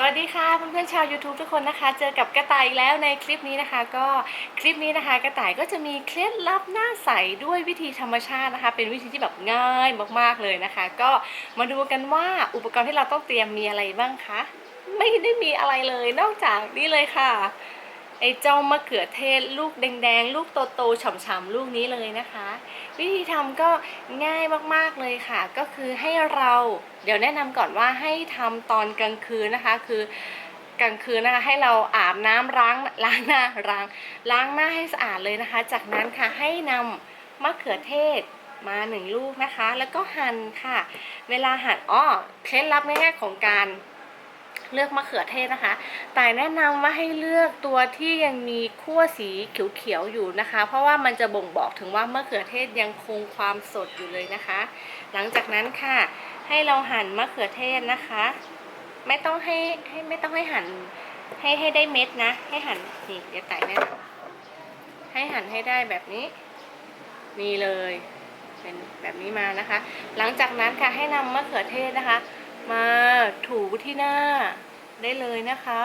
สวัสดีค่ะเพื่อนๆชาว YouTube ทุกคนนะคะ เจอกับกระต่ายอีกแล้วในคลิปนี้นะคะ ก็คลิปนี้นะคะ กระต่ายก็จะมีเคล็ดลับหน้าใสด้วยวิธีธรรมชาตินะคะ เป็นวิธีที่แบบง่ายมากๆเลยนะคะ ก็มาดูกันว่าอุปกรณ์ที่เราต้องเตรียมมีอะไรบ้างคะไม่ได้มีอะไรเลยนอกจากนี่เลยค่ะ ไอ้เจ้ามะเขือเทศลูกแดงๆ ลูกโตๆฉ่ำๆลูกนี้เลยนะคะ วิธีทำก็ง่ายมากๆเลยค่ะ ก็คือให้เราเดี๋ยวแนะนำก่อนว่าให้ทำตอนกลางคืนนะคะคือกลางคืนนะคะให้เราอาบน้ำล้างล้างหน้าล้างล้างหน้าให้สะอาดเลยนะคะ จากนั้นค่ะให้นำมะเขือเทศมาหนึ่งลูกนะคะ แล้วก็หั่นค่ะ เวลาหั่นอ้อเคล็ดลับง่ายๆของการ เลือกมะเขือเทศนะคะ แต่แนะนำว่าให้เลือกตัวที่ยังมีขั้วสีเขียวๆอยู่นะคะ เพราะว่ามันจะบ่งบอกถึงว่ามะเขือเทศยังคงความสดอยู่เลยนะคะ หลังจากนั้นค่ะ ให้เราหั่นมะเขือเทศนะคะ ไม่ต้องให้ให้ไม่ต้องให้หั่นให้ให้ได้เม็ดนะ ให้หั่นนี่เดี๋ยวไต่แนะให้หั่นให้ได้แบบนี้ นี่เลยเป็นแบบนี้มานะคะ หลังจากนั้นค่ะให้นำมะเขือเทศนะคะ มาถูที่หน้าได้เลยนะคะ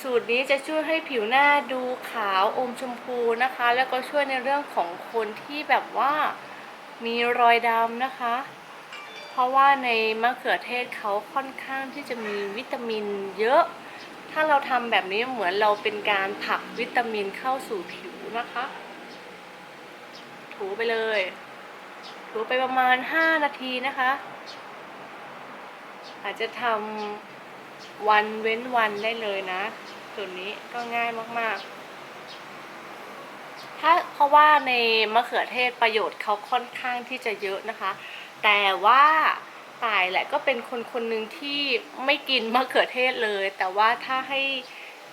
สูตรนี้จะช่วยให้ผิวหน้าดูขาวอมชมพูนะคะ แล้วก็ช่วยในเรื่องของคนที่แบบว่ามีรอยดำนะคะ เพราะว่าในมะเขือเทศเขาค่อนข้างที่จะมีวิตามินเยอะ ถ้าเราทำแบบนี้เหมือนเราเป็นการผลักวิตามินเข้าสู่ผิวนะคะ ถูไปเลย ถูไปประมาณ 5 นาทีนะคะ อาจจะทำวันเว้นวันได้เลยนะส่วนนี้ก็ง่ายมากๆ ถ้าเพราะว่าในมะเขือเทศประโยชน์เขาค่อนข้างที่จะเยอะนะคะ แต่ว่าตายแหละก็เป็นคนคนหนึ่งที่ไม่กินมะเขือเทศเลย แต่ว่าถ้าให้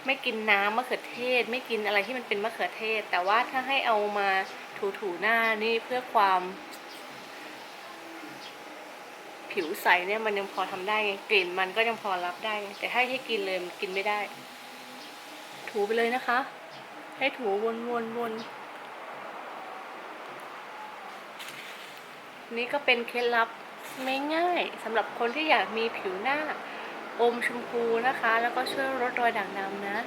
ไม่กินน้ำมะเขือเทศ ไม่กินอะไรที่มันเป็นมะเขือเทศ แต่ว่าถ้าให้เอามาถูๆหน้านี่เพื่อความ ผิวใสเนี่ยมันยังพอทำได้ไงกลิ่นมันก็ยังพอรับได้ไงแต่ถ้าให้กินเลยมันกินไม่ได้ ถูไปเลยนะคะ ให้ถูวนวนวนนี่ก็เป็นเคล็ดลับไม่ง่ายสำหรับคนที่อยากมีผิวหน้าอมชมพูนะคะ แล้วก็ช่วยลดรอยด่างดำนะ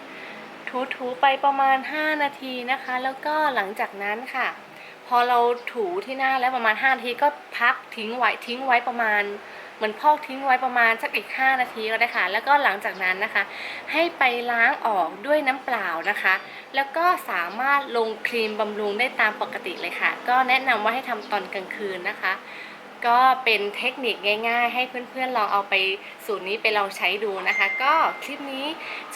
ถูๆไปประมาณ 5 นาทีนะคะ แล้วก็หลังจากนั้นค่ะ พอเราถูที่หน้าแล้วประมาณ5นาทีก็พักทิ้งไว้ทิ้งไว้ประมาณเหมือนพอกทิ้งไว้ประมาณสักอีก 5 นาทีก็ได้ค่ะ แล้วก็หลังจากนั้นนะคะ ให้ไปล้างออกด้วยน้ำเปล่านะคะ แล้วก็สามารถลงครีมบำรุงได้ตามปกติเลยค่ะ ก็แนะนำว่าให้ทำตอนกลางคืนนะคะ ก็เป็นเทคนิคง่าย ๆ ให้เพื่อนๆลองเอาไปสูตรนี้ไปลองใช้ดูนะคะ ก็คลิปนี้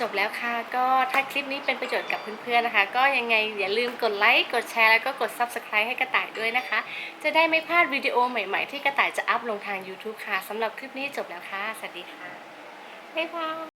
จบแล้วค่ะ ก็ถ้าคลิปนี้เป็นประโยชน์กับเพื่อนๆนะคะ ก็ยังไงอย่าลืมกดไลค์กดแชร์แล้วก็กด Subscribe ให้กระต่ายด้วยนะคะ จะได้ไม่พลาดวิดีโอใหม่ๆ ที่กระต่ายจะอัพลงทาง YouTube ค่ะสำหรับคลิปนี้จบแล้วค่ะ สวัสดีค่ะบ๊ายบาย